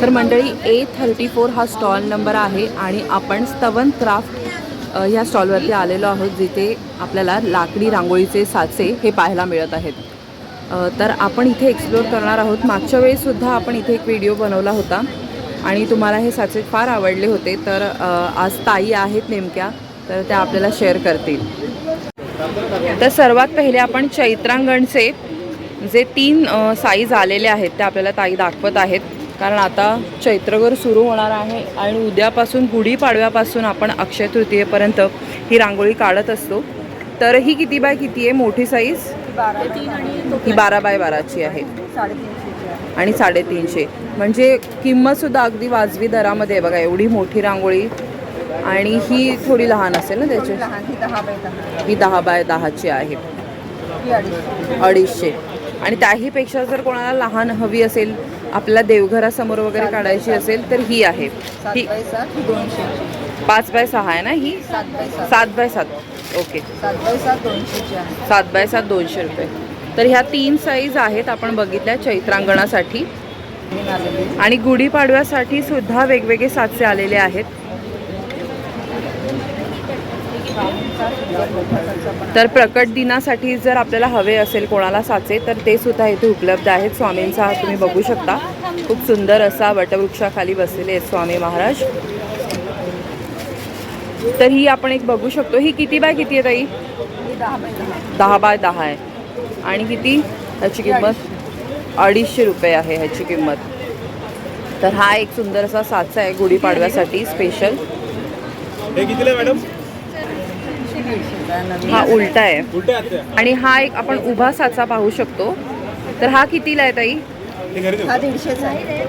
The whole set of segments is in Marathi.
तर मंडळी ए थर्टी फोर हा स्टॉल नंबर आहे आणि आपण स्तवन क्राफ्ट ह्या स्टॉलवरती आलेलो आहोत जिथे आपल्याला लाकडी रांगोळीचे साचे हे पाहायला मिळत आहेत. तर आपण इथे एक्सप्लोअर करणार आहोत. मागच्या वेळेससुद्धा आपण इथे एक व्हिडिओ बनवला होता आणि तुम्हाला हे साचे फार आवडले होते. तर आज ताई आहेत नेमक्या तर त्या आपल्याला शेअर करतील. तर सर्वात पहिले आपण चैत्रांगणचे जे तीन साईज आलेले आहेत ते आपल्याला ताई दाखवत आहेत. कारण आता चैत्रगर सुरू होणार आहे आणि उद्यापासून गुढीपाडव्यापासून आपण अक्षय तृतीयेपर्यंत ही रांगोळी काढत असतो. तर ही किती बाय किती आहे? मोठी साईज? ही बारा बाय बाराची आहे. आणि साडेतीनशे. म्हणजे किंमतसुद्धा अगदी वाजवी दरामध्ये आहे बघा एवढी मोठी रांगोळी. आणि ही थोडी लहान असेल ना त्याची? ही दहा बाय दहाची आहे. अडीचशे. आणि त्याहीपेक्षा जर कोणाला लहान हवी असेल आपल्याला देवघरासमोर वगैरे काढायची असेल तर ही आहे. ही पाच बाय सहा आहे ना ही? सात बाय सात. ओके. सात बाय सात दोनशे रुपये. तर ह्या तीन साईज आहेत आपण बघितल्या चैत्रांगणासाठी. आणि गुढीपाडव्यासाठी सुद्धा वेगवेगळे साचे आलेले आहेत. तर प्रकट दिनासाठी जर आपल्याला हवे असेल कोणाला साचे तर ते सुद्धा इथे उपलब्ध आहेत. स्वामींचा तुम्ही बघू शकता. खूप सुंदर असा वटवृक्षाखाली बसलेले आहेत स्वामी महाराज. तर ही आपण एक बघू शकतो. ही किती बाय किती आहे ताई? दहा बाय दहा आहे. आणि किती? ह्याची किंमत? अडीचशे रुपये आहे ह्याची किंमत. तर हा एक सुंदर असा साचा आहे गुढीपाडव्यासाठी स्पेशल हे कितीला मॅडम? हा उलटा आहे आणि हा एक आपण उभा साचा पाहू शकतो. तर हा कितीला आहे ताई?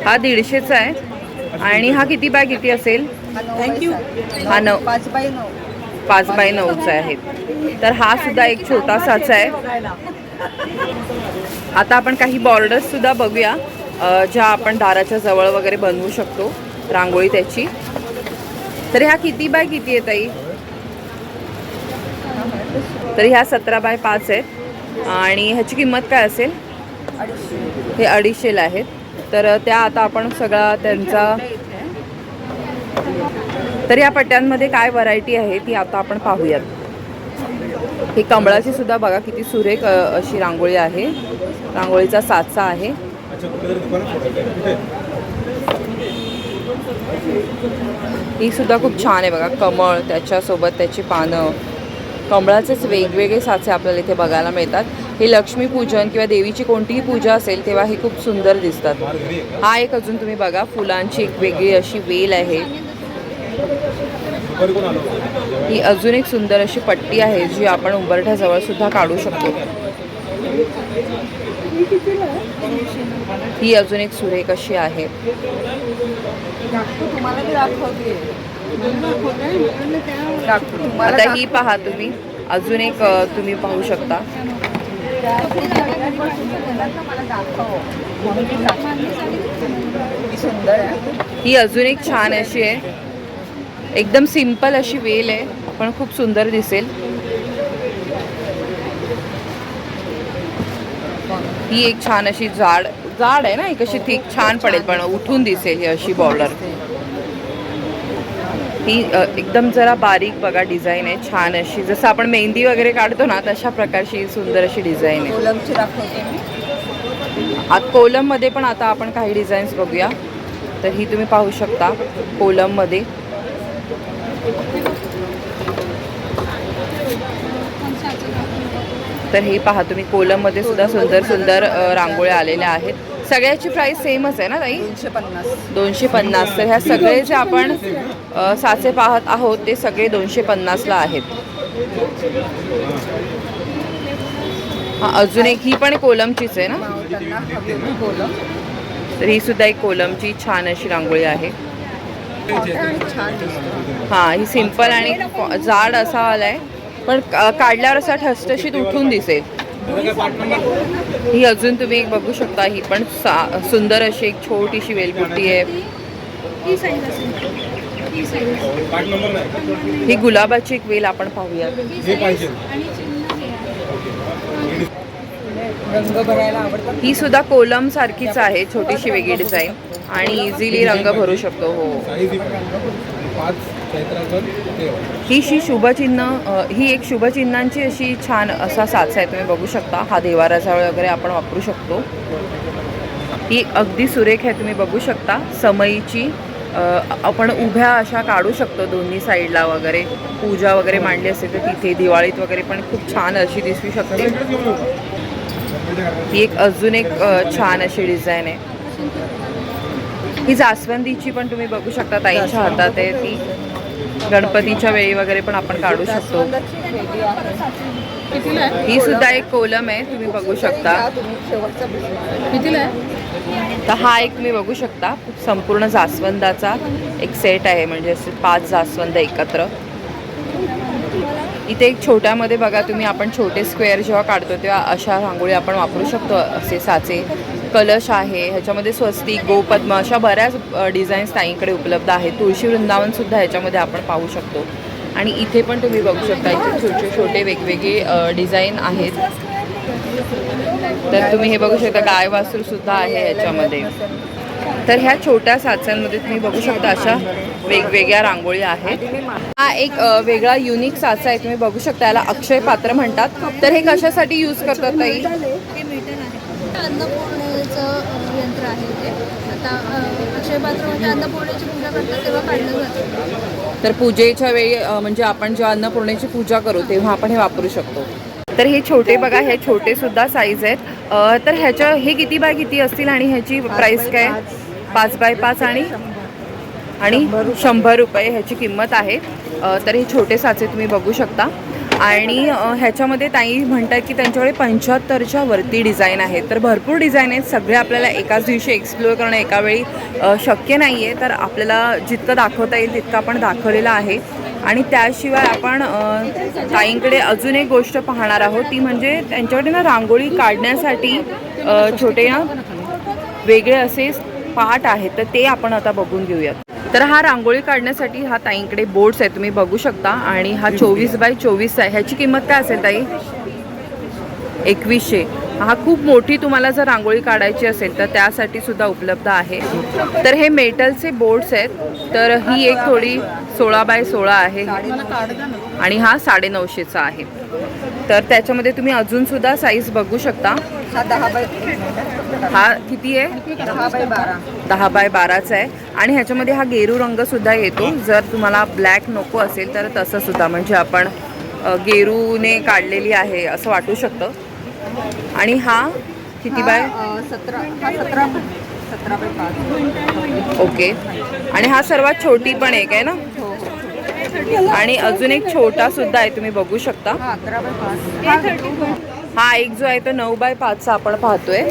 हा दीडशेचा आहे. आणि हा किती बाय किती असेल? थँक्यू हा नऊ. पाच बाय नऊचा आहे. तर हा सुद्धा एक छोटा साचा आहे. आता आपण काही बॉर्डर्स सुद्धा बघूया ज्या आपण दाराच्या जवळ वगैरे बनवू शकतो रांगोळी त्याची. तर ह्या किती बाय किती आहे ताई? तर ह्या सतरा बाय पाच आहेत आणि ह्याची किंमत काय असेल? हे अडीचशेला आहेत तर त्या आता आपण सगळा त्यांचा तर या पट्ट्यांमध्ये काय व्हरायटी आहे ती आता आपण पाहूयात. ही कमळाची सुद्धा बघा किती सुरेख अशी रांगोळी आहे. रांगोळीचा साचा आहे. ही सुद्धा खूप छान आहे बघा. कमळ त्याच्यासोबत त्याची पानं कमळाचेच वेगवेगळे साचे आपल्याला इथे बघायला मिळतात. हे लक्ष्मीपूजन किंवा देवीची कोणतीही पूजा असेल तेव्हा हे खूप सुंदर दिसतात. हा एक अजून तुम्ही बघा फुलांची एक वेगळी अशी वेल आहे. ही अजून एक सुंदर अशी पट्टी आहे जी आपण उंबरठ्याजवळ सुद्धा काढू शकतो. ही अजून एक सुरेख अशी आहे. आता ही पहा तुम्ही. अजून एक तुम्ही पाहू शकता. ही अजून एक छान अशी आहे. एकदम सिंपल अशी वेल आहे पण खूप सुंदर दिसेल. ही एक छान अशी जाड जाड आहे ना एक अशी थिक छान पडेल पण उठून दिसेल ही अशी बॉर्डर ही अ, एकदम जरा बारीक बघा डिझाईन आहे छान अशी. जसं आपण मेहंदी वगैरे काढतो ना तशा प्रकारची सुंदर अशी डिझाईन आहे. कोलमची दाखवते आत कोलममध्ये पण आता आपण काही डिझाईन्स बघूया. तर ही तुम्ही पाहू शकता कोलममध्ये. तर हे पहा तुम्ही कोलममध्ये सुद्धा सुंदर सुंदर रांगोळ्या आलेल्या आहेत. सगळ्याची प्राईस सेमच आहे ना ताई? दोनशे पन्नास. दोनशे पन्नास. तर ह्या सगळे जे आपण अ, साचे पाहत आहोत ते सगळे दोनशे पन्नासला आहेत. हा अजून एक ही पण कोलमचीच आहे ना? मावताना होती कोलम. तर ही सुद्धा एक कोलमची छान अशी रांगोळी आहे. मोठा आणि छान दिसतो हां ही सिंपल आणि जाड असा आलाय. पण का- काढल्यावर असा ठसठशीत उठून दिसेल. ही अजून तुम्ही एक बघू शकता ही पण सा सुंदर अशी एक छोटीशी वेलबुट्टी आहे. पाठ नंबर नाही ही गुलाबाची एक वेल आपण पाहूयात. हे पाहिजे. रंग भरायला आवडतात ही सुद्धा कोलम सारखीच आहे छोटीशी वेगळी डिझाईन आणि इझिली रंग भरू शकतो हो. ही शी शुभचिन्ह ही एक शुभचिन्हांची अशी छान असा साचा आहे तुम्ही बघू शकता. हा देवाराजवळ वगैरे आपण वापरू शकतो. ही अगदी सुरेख आहे तुम्ही बघू शकता. समईची आपण उभ्या अशा काढू शकतो दोन्ही साईडला वगैरे. पूजा वगैरे मांडली असेल तर तिथे दिवाळीत वगैरे पण खूप छान अशी दिसू शकते. ही एक अजून एक छान अशी डिझाईन आहे. ही जास्वंदीची पण तुम्ही बघू शकता ताईंच्या हातात आहे ती. गणपतीच्या वेळी वगैरे पण आपण काढू शकतो. ही सुद्धा एक कोलम आहे तुम्ही बघू शकता. तर हा एक तुम्ही बघू शकता. संपूर्ण जास्वंदाचा एक सेट आहे म्हणजे असे पाच जास्वंद एकत्र. इथे एक छोट्यामध्ये बघा तुम्ही आपण छोटे स्क्वेअर जेव्हा काढतो तेव्हा अशा रांगोळी आपण वापरू शकतो असे साचे. कलश आहे ह्याच्यामध्ये स्वस्तिक गोपद्म अशा बऱ्याच डिझाईन्स ताईंकडे उपलब्ध आहेत. तुळशी वृंदावनसुद्धा ह्याच्यामध्ये आपण पाहू शकतो. आणि इथे पण तुम्ही बघू शकता इथे छोटे छोटे वेगवेगळे डिझाईन आहेत. तर तुम्ही हे बघू शकता गाय वासरूसुद्धा आहे ह्याच्यामध्ये. तर ह्या छोट्या साचांमध्ये तुम्ही बघू शकता अशा वेगवेगळ्या रांगोळी आहेत. हा एक वेगळा युनिक साचा आहे तुम्ही बघू शकता याला अक्षय पात्र म्हणतात. तर हे कशासाठी यूज करतात ताई? आहे अन्नपूर्णेचं यंत्र आहे ते. आता अ, अक्षय पात्र म्हणजे अन्नपूर्णेची पूजा करतात तेव्हा काढलं जातं. तर पूजेच्या वेळी म्हणजे आपण जेव्हा अन्नपूर्णेची पूजा करू तेव्हा आपण हे वापरू शकतो. तर हे छोटे बघा हे छोटे सुद्धा साईज आहेत. तर ह्याच्या हे किती बाय किती असतील आणि ह्याची प्राइस काय? पाच. बाय पाच आणि आणि शंभर रुपये. ह्याची किंमत आहे. तर हे छोटे साचे तुम्ही बघू शकता. आणि ह्याच्यामध्ये ताई म्हणतात की त्यांच्याकडे पंच्याहत्तरच्या वरती डिझाईन आहेत. तर भरपूर डिझाईन आहेत. सगळे आपल्याला एकाच दिवशी एक्सप्लोअर करणं एका वेळी शक्य नाही आहे तर आपल्याला जितकं दाखवता येईल तितकं आपण दाखवलेलं आहे. आणि त्याशिवाय आपण ताईंकडे अजून एक गोष्ट पाहणार आहोत. ती म्हणजे त्यांच्याकडे ना रांगोळी काढण्यासाठी छोटे ना वेगळे असे पार्ट आहेत. तर ते आपण आता बघून घेऊयात. तर हा रांगोळी काढण्यासाठी हा ताईंकडे बोर्ड्स आहे तुम्ही बघू शकता. आणि हा चोवीस बाय चोवीस आहे. ह्याची किंमत काय असेल ताई? एकवीसशे. हा खूप मोठी तुम्हाला जर रांगोळी काढायची असेल तर त्यासाठी सुद्धा उपलब्ध आहे. तर हे मेटलचे बोर्ड्स आहेत. तर ही एक थोडी सोळा बाय सोळा आहे. आणि हा साडेनऊशेचा आहे. तर त्याच्यामध्ये तुम्ही अजूनसुद्धा साईज बघू शकता. हा दहा बाय हा किती आहे? दहा बाय बारा दहा बाय बाराचा आहे. आणि ह्याच्यामध्ये हा गेरू रंग सुद्धा येतो. जर तुम्हाला ब्लॅक नको असेल तर तसं सुद्धा. म्हणजे आपण गेरूने काढलेली आहे असं वाटू शकतं. आणि हा किती बाय? सतरा हा सतरा सतरा बाय पाच. ओके. आणि हा सर्वात छोटी पण एक आहे ना? आणि अजून एक छोटा सुद्धा आहे तुम्ही बघू शकता. हा हा एक जो आहे तो नऊ बाय पाचचा आपण पाहतोय.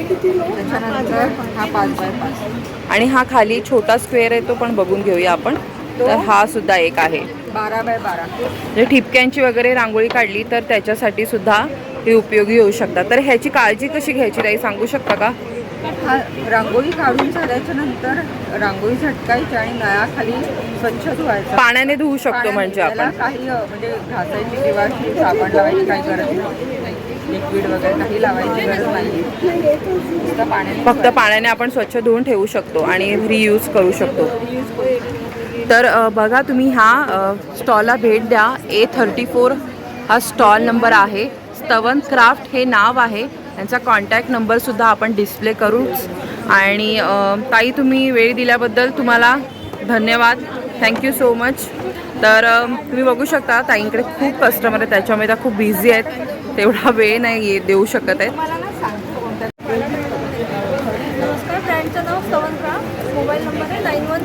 आणि हा खाली छोटा स्क्वेअर आहे तो पण बघून घेऊया आपण. तर हा सुद्धा एक आहे. बारा बाय बारा. म्हणजे ठिपक्यांची वगैरे रांगोळी काढली तर त्याच्यासाठी सुद्धा हे उपयोगी होऊ शकतात. तर ह्याची काळजी कशी घ्यायची ताई सांगू शकता का? हा रांगोळी काढून झाल्याच्यानंतर रांगोळी झटकायची आणि नळाखाली स्वच्छ धुवायचा. पाण्याने धुवू शकतो म्हणजे आपण. काही म्हणजे घासायची किंवा साबण लावायची काही गरज नाही. लिक्विड वगैरे काही लावायची गरज नाही. फक्त पाण्याने आपण स्वच्छ धुवून ठेवू शकतो आणि रियूज करू शकतो. तर बघा तुम्ही ह्या स्टॉलला भेट द्या. ए थर्टी फोर हा स्टॉल नंबर आहे. स्तवन क्राफ्ट हे नाव आहे. त्यांचा कॉन्टॅक्ट नंबरसुद्धा आपण डिस्प्ले करूच. आणि ताई तुम्ही वेळ दिल्याबद्दल तुम्हाला धन्यवाद. थँक्यू सो मच तर तुम्ही बघू शकता ताईंकडे खूप कस्टमर आहेत. त्याच्यामुळे त्या खूप बिझी आहेत. तेवढा वेळ नाही ये- देऊ शकत आहेत. नमस्कार ब्रँडचं नाव मोबाईल नंबर आहे nine one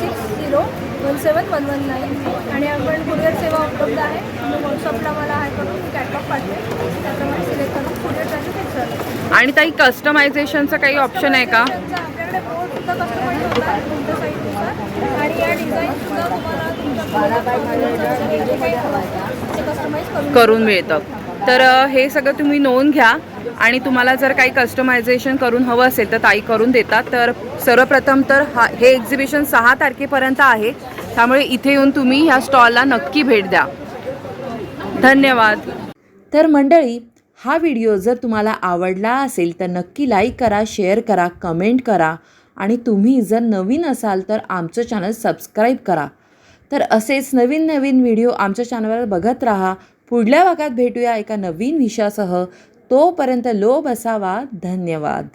six zero one seven one one nine आणि आपण कुरिअर सेवा उपलब्ध आहे. तुम्ही व्हॉट्सअपला मला हाय करून कॅटलॉग पाठवे त्याप्रमाणे सिलेक्ट करून कुरिअर चार्जेस एक्स्ट्रा आणि ताई कस्टमायझेशनचं काही ऑप्शन आहे का? आपल्याकडे बोर्ड सुद्धा कस्टमाइज होता तुमच्या साईजनुसार आणि या डिझाईन सुद्धा तुम्हाला तुमच्या काही आहे कस्टमाइज करून मिळतं. तर हे सगळं तुम्ही नोंद घ्या. आणि तुम्हाला जर काही कस्टमायझेशन करून हवं असेल तर ताई करून देतात. तर सर्वप्रथम तर हा हे एक्झिबिशन सहा तारखेपर्यंत आहे. त्यामुळे इथे येऊन तुम्ही ह्या स्टॉलला नक्की भेट द्या. धन्यवाद. तर मंडळी हा व्हिडिओ जर तुम्हाला आवडला असेल तर नक्की लाईक करा शेअर करा कमेंट करा. आणि तुम्ही जर नवीन असाल तर आमचं चॅनल सबस्क्राईब करा. तर असेच नवीन नवीन व्हिडिओ आमच्या चॅनलवर बघत राहा. पुढल्या भागात भेटूया एका नवीन विषयासह. तोपर्यंत लोभ असावा. धन्यवाद.